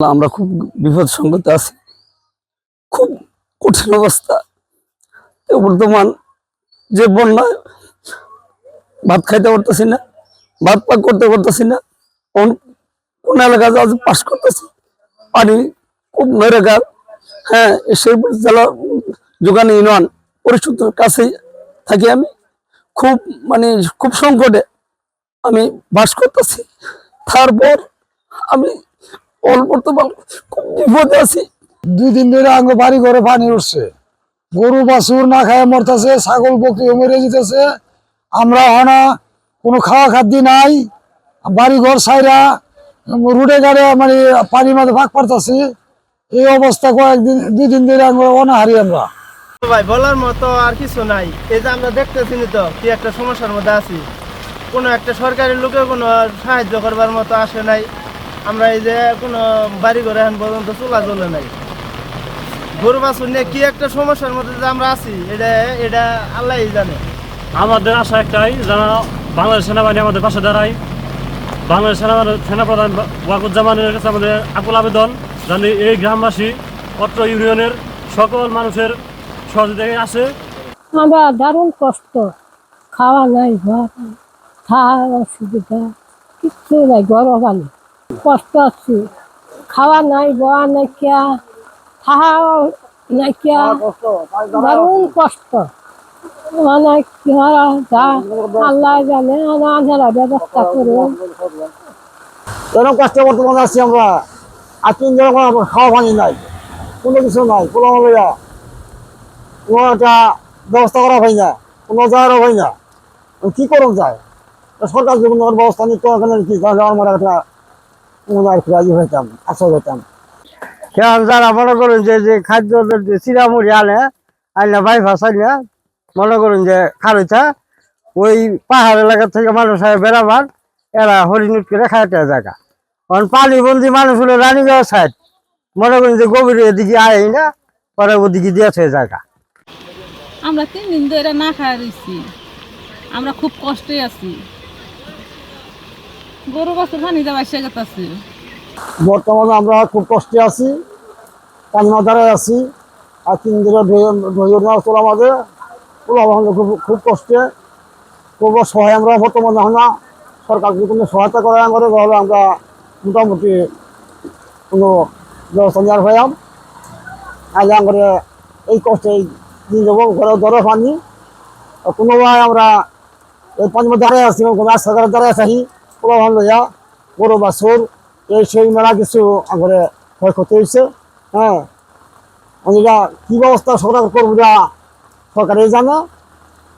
আমরা খুব বিপদ সংগতে আছি। খুব কঠিন অবস্থা। বর্তমান যে বন্যায় ভাত খাইতে পারতেছি না, ভাত পাক করতে পারতেছি না, কোন এলাকা যা পাস করতেছি, পানি খুব গাল হ্যাঁ সেই জেলা যোগান ইউনিয়ন পরিষদের কাছে থাকি আমি। খুব মানে খুব সংকটে আমি বাস করতেছি। তারপর আমি অল্প খুব বিপদে আছি। দুই দিন ধরে আঙ্গ বাড়ি ঘরে পানি উঠছে। গরু বাছুর না খায় মরতেছে ছাগল বকরি মরে যেতেছে। আমরা হনা কোনো খাওয়া খাদ্য নাই। বাড়ি ঘর সাইরা রুডে গাড়ে মানে পানির মধ্যে ভাগ পারতাছি। এই অবস্থা কয়েকদিন দুই দিন ধরে আঙ্গ অনাহারি আমরা। ভাই বলার মতো আর কিছু নাই। এই যে আমরা দেখতেছি তো কি একটা সমস্যার মধ্যে আছি। কোনো একটা সরকারি লোকের কোনো সাহায্য করবার মতো আসে নাই। আমরা এই যে কোনো বাড়ি ঘরে এখন পর্যন্ত চুলা জ্বলে নাই। গরু বাছুর নিয়ে কি একটা সমস্যার মধ্যে যে আমরা আছি এটা এটা আল্লাহই জানে। আমাদের আশা একটাই যেন বাংলাদেশ সেনাবাহিনী আমাদের পাশে দাঁড়ায় বাংলাদেশ সেনাবাহিনী সেনাপ্রধান ওয়াকুজ্জামানের কাছে আমাদের আকুল আবেদন যেন এই গ্রামবাসী অত্র ইউনিয়নের সকল মানুষের সহযোগিতায় আছে আমরা দারুণ কষ্ট। খাওয়া নাই ঘর খাওয়ার অসুবিধা কিচ্ছু নাই গরম পানি কষ্ট আছে। খাওয়া নাই বয়া নাই কিয়া খাওয়া নাই কিয়া দারুণ কষ্ট। মানে কি যা আল্লাহ জানে আনারা ব্যবস্থা করুন এরকম কষ্টে বর্তমানে আছি আমরা আর তিন খাওয়া পানি নাই কোনো কিছু নাই কোনো লইয়া কোনো একটা ব্যবস্থা করা হয় না কোনো যাওয়ারও হয় না। কি করুন যায়? সরকার যদি কোনো ব্যবস্থা নিত এখানে কি আমরা একটা কোনো রাজি হইতাম আশা হইতাম। এখন যারা মনে করুন যে যে খাদ্য চিরামুড়ি আনে আইনা বাইফাস আইনা মনে করুন যে খারইতা ওই পাহাড় এলাকা থেকে মানুষ হয় বেড়াবার এরা হরিণুট করে খাইতে জায়গা। কারণ পানি বন্দি মানুষ হলো রানীগাঁও সাইড মনে করুন যে গভীর এদিকে আয় না পরে ওদিকে দিয়েছে জায়গা। আমরা তিন দিন ধরে না খাই রয়েছি আমরা খুব কষ্টে আছি। গরু পানি দেওয়া এসে বর্তমানে আমরা খুব কষ্টে আছি কান্না দ্বারায় আছি, আর তিন দিনের ধৈর্য আমাদের খুব খুব কষ্টে। খুব সহায় আমরা বর্তমানে হয় না, সরকার যদি কোনো সহায়তা করে করে তাহলে আমরা মোটামুটি কোনো ব্যবস্থা নেওয়ার হইয়াম আগে আমরা এই কষ্টে দিন যাব ঘরে ধরে পানি, আর কোনো আমরা এই পানির মধ্যে দাঁড়ায় আছি, কোনো দ্বারা দাঁড়ায় থাকি ওরা লইয়া গরু, বাছুর, এই সেই মেলা কিছু আগরে ক্ষয়ক্ষতি হয়েছে হ্যাঁ। এটা কি ব্যবস্থা সরকার করব সরকারই জানে।